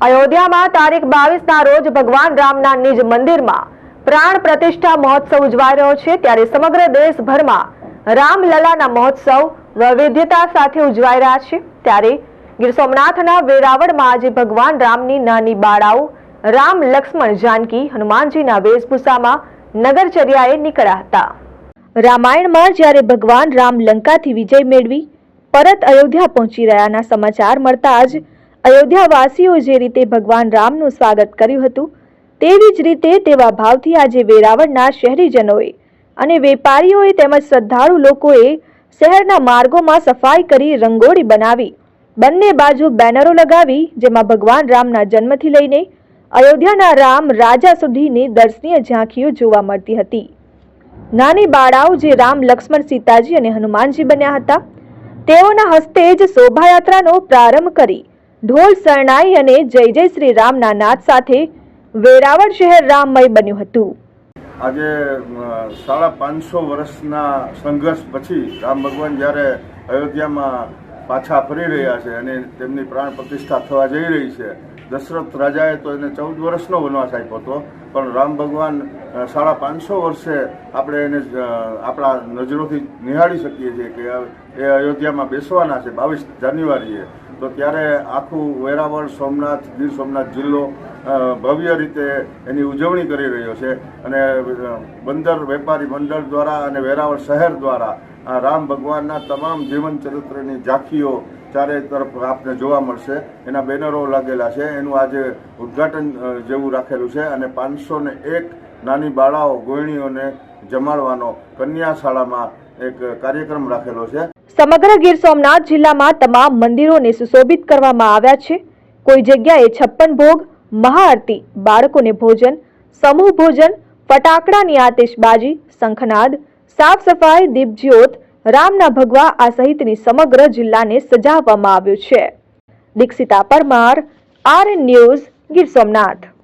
અયોધ્યામાં તારીખ બાવીસના રોજ ભગવાન રામના નિજ મંદિરમાં પ્રાણ પ્રતિષ્ઠા મહોત્સવ ઉજવાઈ રહ્યો છે. ત્યારે સમગ્ર દેશભરમાં રામલલાના મહોત્સવ વૈવિધ્યતા સાથે ઉજવાઈ રહ્યા છે. ત્યારે ગીર સોમનાથના વેરાવળમાં આજે ભગવાન રામની નાની બાળાઓ રામ લક્ષ્મણ જાનકી હનુમાનજીના વેશભૂષામાં નગરચર્યાએ નીકળ્યા હતા. રામાયણમાં જ્યારે ભગવાન રામ લંકાથી વિજય મેળવી પરત અયોધ્યા પહોંચી રહ્યાના સમાચાર મળતા જ અયોધ્યાવાસીઓ જે રીતે ભગવાન રામનું સ્વાગત કર્યું હતું, તેવી જ રીતે તેવા ભાવથી આજે વેરાવળના શહેરીજનોએ અને વેપારીઓએ તેમજ શ્રદ્ધાળુ લોકોએ શહેરના માર્ગોમાં સફાઈ કરી રંગોળી બનાવી, બંને બાજુ બેનરો લગાવી, જેમાં ભગવાન રામના જન્મથી લઈને અયોધ્યાના રામ રાજા સુધીની દર્શનીય ઝાંખીઓ જોવા મળતી હતી. નાની બાળાઓ જે રામ લક્ષ્મણ સીતાજી અને હનુમાનજી બન્યા હતા, તેઓના હસ્તે જ શોભાયાત્રાનો પ્રારંભ કરી ઢોલ શરણાઈ અને જય જય શ્રી રામના નાદ સાથે વેરાવળ શહેર રામમય બન્યું હતું. આજે સાડા પાંચસો વર્ષના સંઘર્ષ પછી રામ ભગવાન જ્યારે અયોધ્યામાં પાછા ફરી રહ્યા છે અને તેમની પ્રાણ પ્રતિષ્ઠા થવા જઈ રહી છે, દશરથ રાજાએ તો એને ચૌદ વર્ષનો વનવાસ આપ્યો હતો, પણ રામ ભગવાન સાડા પાંચસો વર્ષે આપણે એને આપણા નજરોથી નિહાળી શકીએ છીએ કે એ અયોધ્યામાં બેસવાના છે, બાવીસ જાન્યુઆરીએ. તો ત્યારે આખું વેરાવળ સોમનાથ, ગીર સોમનાથ જિલ્લો ભવ્ય રીતે એની ઉજવણી કરી રહ્યો છે. અને બંદર વેપારી મંડળ દ્વારા અને વેરાવળ શહેર દ્વારા રામ ભગવાનના તમામ જીવન ચરિત્રની ઝાંખીઓ ચારે તરફ આપને જોવા મળશે. એના બેનરો લાગેલા છે. એનું આજે ઉદ્ઘાટન જેવું રાખેલું છે અને પાંચસો ને એક નાની બાળાઓ ગોહિણીઓને જમાડવાનો કન્યાશાળામાં એક કાર્યક્રમ રાખેલો છે. સમગ્ર ગીર સોમનાથ જિલ્લામાં તમામ મંદિરોને સુશોભિત કરવામાં આવ્યા છે. કોઈ જગ્યાએ છપ્પન ભોગ, મહાઆરતી, બાળકોને ભોજન, સમૂહ ભોજન, ફટાકડાની આતિશબાજી, શંખનાદ, સાફ સફાઈ, દીપજ્યોત રામના ભગવા આ સહિતની સમગ્ર જિલ્લાને સજાવવામાં આવ્યું છે. Dikshita Parmar R news Gir Somnath.